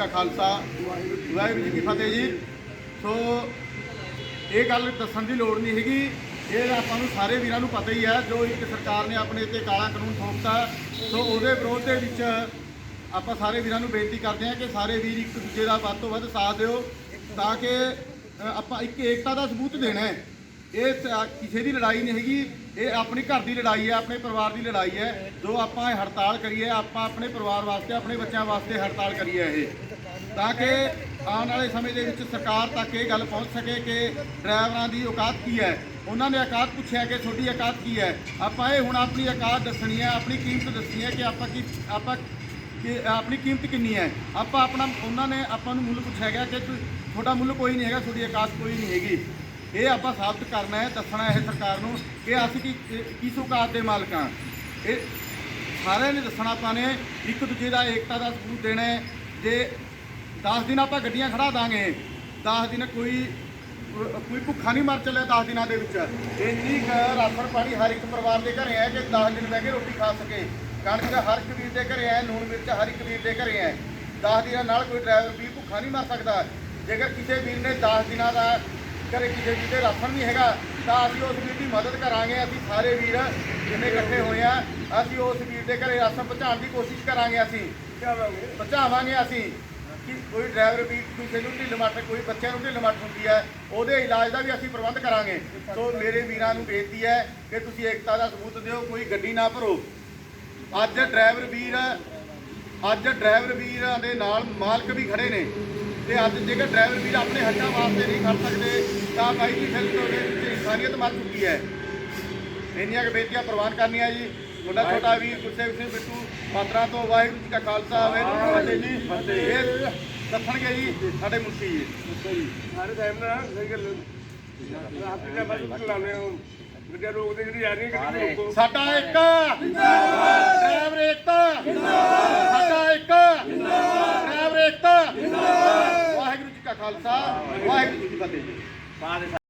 ਕਾ ਖਾਲਸਾ, ਵਾਹਿਗੁਰੂ ਜੀ ਕੀ ਫਤਿਹ ਜੀ। ਸੋ, ਇਹ ਗੱਲ ਦੱਸਣ ਦੀ ਲੋੜ ਨਹੀਂ ਹੈਗੀ। ਇਹ ਆਪਾਂ ਨੂੰ ਸਾਰੇ ਵੀਰਾਂ ਨੂੰ ਪਤਾ ਹੀ ਹੈ ਜੋ ਇੱਕ ਸਰਕਾਰ ਨੇ ਆਪਣੇ ਤੇ ਕਾਲਾ ਕਾਨੂੰਨ ਥੋਪਤਾ ਸੋ, ਉਹਦੇ ਵਿਰੋਧ ਦੇ ਵਿੱਚ ਆਪਾਂ ਸਾਰੇ ਵੀਰਾਂ ਨੂੰ ਬੇਨਤੀ ਕਰਦੇ ਹਾਂ ਕਿ ਸਾਰੇ ਵੀਰ ਇੱਕ ਦੂਜੇ ਦਾ ਵੱਧ ਤੋਂ ਵੱਧ ਸਾਥ ਦਿਓ, ਤਾਂ ਕਿ ਆਪਾਂ ਇੱਕ ਏਕਤਾ ਦਾ ਸਬੂਤ ਦੇਣਾ ਹੈ। ਇਹ ਕਿਸੇ ਦੀ ਲੜਾਈ ਨਹੀਂ ਹੈਗੀ। ਇਹ ਆਪਣੀ ਘਰ ਦੀ ਲੜਾਈ ਹੈ, ਆਪਣੇ ਪਰਿਵਾਰ ਦੀ ਲੜਾਈ ਹੈ। ਜੋ ਆਪਾਂ ਹੜਤਾਲ ਕਰੀਏ, ਆਪਾਂ ਆਪਣੇ ਪਰਿਵਾਰ ਵਾਸਤੇ, ਆਪਣੇ ਬੱਚਿਆਂ ਵਾਸਤੇ ਹੜਤਾਲ ਕਰੀਏ ਇਹ। ਤਾਂ ਕਿ ਆਉਣ ਵਾਲੇ ਸਮੇਂ ਦੇ ਵਿੱਚ ਸਰਕਾਰ ਤੱਕ ਇਹ ਗੱਲ ਪਹੁੰਚ ਸਕੇ ਕਿ ਡਰਾਈਵਰਾਂ ਦੀ ਔਕਾਤ ਕੀ ਹੈ। ਉਹਨਾਂ ਨੇ ਔਕਾਤ ਪੁੱਛਿਆ ਕਿ ਤੁਹਾਡੀ ਔਕਾਤ ਕੀ ਹੈ। ਆਪਾਂ ਇਹ ਹੁਣ ਆਪਣੀ ਔਕਾਤ ਦੱਸਣੀ ਹੈ, ਆਪਣੀ ਕੀਮਤ ਦੱਸਣੀ ਹੈ ਕਿ ਆਪਾਂ ਕੀ, ਆਪਾਂ ਕਿ, ਆਪਣੀ ਕੀਮਤ ਕਿੰਨੀ ਹੈ। ਆਪਾਂ ਆਪਣਾ, ਉਹਨਾਂ ਨੇ ਆਪਾਂ ਨੂੰ ਮੁੱਲ ਪੁੱਛਿਆ ਗਿਆ ਕਿ ਤੁਹਾਡਾ ਮੁੱਲ ਕੋਈ ਨਹੀਂ ਹੈਗਾ, ਤੁਹਾਡੀ ਔਕਾਤ ਕੋਈ ਨਹੀਂ ਹੈਗੀ। ਇਹ ਆਪਾਂ ਸਾਬਤ ਕਰਨਾ ਹੈ, ਦੱਸਣਾ ਹੈ ਸਰਕਾਰ ਨੂੰ ਕਿ ਅਸੀਂ ਕੀ, ਕਿਸ ਔਕਾਤ ਦੇ ਮਾਲਕ ਹਾਂ। ਇਹ ਸਾਰਿਆਂ ਨੇ ਦੱਸਣਾ ਆਪਾਂ ਨੇ, ਇੱਕ ਦੂਜੇ ਦਾ ਏਕਤਾ ਦਾ ਸਬੂਤ ਦੇਣਾ ਹੈ। ਜੇ 10 ਦਿਨ ਆਪਾਂ ਗੱਡੀਆਂ ਖੜਾ ਦਾਂਗੇ। 10 ਦਿਨ ਕੋਈ ਕੋਈ ਭੁੱਖਾ ਨਹੀਂ ਮਰ ਚੱਲਿਆ 10 ਦਿਨਾਂ ਦੇ ਵਿੱਚ। ਇੰਨੀ ਕੁ ਰਾਸ਼ਨ ਪਾਣੀ ਹਰ ਇੱਕ ਪਰਿਵਾਰ ਦੇ ਘਰੇ ਹੈ ਕਿ 10 ਦਿਨ ਬਹਿ ਕੇ ਰੋਟੀ ਖਾ ਸਕੇ। ਕਣਕ ਹਰ ਇੱਕ ਵੀਰ ਦੇ ਘਰੇ ਹੈ ਲੂਣ ਮਿਰਚ ਹਰ ਇੱਕ ਵੀਰ ਦੇ ਘਰੇ ਹੈ। 10 ਦਿਨਾਂ ਨਾਲ ਕੋਈ ਡਰਾਈਵਰ ਵੀ ਭੁੱਖਾ ਨਹੀਂ ਮਰ ਸਕਦਾ। ਜੇਕਰ ਕਿਸੇ ਵੀਰ ਨੇ 10 ਦਿਨਾਂ ਦਾ ਘਰੇ ਕਿਸੇ ਵੀਰ ਦੇ ਰਾਸ਼ਨ ਨਹੀਂ ਹੈਗਾ ਤਾਂ ਅਸੀਂ ਉਸ ਵੀਰ ਦੀ ਮਦਦ ਕਰਾਂਗੇ। ਅਸੀਂ ਸਾਰੇ ਵੀਰ ਜਿੰਨੇ ਇਕੱਠੇ ਹੋਏ ਆ ਅਸੀਂ ਉਸ ਵੀਰ ਦੇ ਘਰੇ ਰਾਸ਼ਨ ਪਹੁੰਚਾਉਣ ਦੀ ਕੋਸ਼ਿਸ਼ ਕਰਾਂਗੇ ਅਸੀਂ। ਪਹੁੰਚਾਵਾਂਗੇ ਅਸੀਂ। ਕਿ ਕੋਈ ਡਰਾਈਵਰ ਵੀ ਕਿਸੇ ਨੂੰ ਢਿੱਲ ਮੱਠ ਕੋਈ ਬੱਚਿਆਂ ਨੂੰ ਢਿੱਲ ਮੱਠ ਹੁੰਦੀ ਹੈ, ਉਹਦੇ ਇਲਾਜ ਦਾ ਵੀ ਅਸੀਂ ਪ੍ਰਬੰਧ ਕਰਾਂਗੇ। ਸੋ ਮੇਰੇ ਵੀਰਾਂ ਨੂੰ ਬੇਨਤੀ ਹੈ ਕਿ ਤੁਸੀਂ ਏਕਤਾ ਦਾ ਸਬੂਤ ਦਿਓ, ਕੋਈ ਗੱਡੀ ਨਾ ਭਰੋ। ਅੱਜ ਡਰਾਈਵਰ ਵੀਰ, ਅੱਜ ਡਰਾਈਵਰ ਵੀਰਾਂ ਦੇ ਨਾਲ ਮਾਲਕ ਵੀ ਖੜੇ ਨੇ। ਤੇ ਅੱਜ ਜੇਕਰ ਡਰਾਈਵਰ ਵੀਰ ਆਪਣੇ ਹੱਕਾਂ ਵਾਸਤੇ ਨਹੀਂ ਖੜ ਸਕਦੇ, ਤਾਂ ਬਾਈ ਜੀ, ਫਿਰ ਤੋਂ ਵਿੱਚ ਇਨਸਾਨੀਅਤ ਮਰ ਚੁੱਕੀ ਹੈ ਇੰਨੀਆਂ ਕੁ ਬੇਨਤੀਆਂ ਪ੍ਰਵਾਨ ਕਰਨੀਆਂ ਜੀ। ਮੁੰਡਾ ਛੋਟਾ ਵੀਰ ਗੁਰਸੇਵ ਸਿੰਘ ਬਿੱਟੂ ਪਾਤਰਾ ਤੋਂ ਵਾਹਿਗੁਰੂ ਜੀ ਕਾ ਖਾਲਸਾ ਵਾਹਿਗੁਰੂ ਜੀ ਕੀ ਫਤਿਹ ਜੀ। ਇਹ ਦੱਸਣਗੇ ਜੀ ਸਾਡੇ ਮੁਖੀ ਜੀ। ਸਾਰੇ ਟਾਈਮ ਨਾਲ ਸਹੀ ਗੱਲ ਰਾਤ ਦੇ ਬਸ ਲਾਉਣੇ ਹੋ ਗੱਡੀਆਂ ਰੋਕਦੇ ਜਿਹੜੀ ਆ ਰਹੀ ਗੱਡੀ ਰੋਕੋ। ਸਾਡਾ ਇੱਕ। ਡਰਾਈਵਰ ਏਕਤਾ ਸਾਡਾ ਇੱਕ। ਡਰਾਈਵਰ ਏਕਤਾ ਵਾਹਿਗੁਰੂ ਜੀ ਕਾ ਖਾਲਸਾ ਵਾਹਿਗੁਰੂ ਜੀ ਕੀ ਫਤਿਹ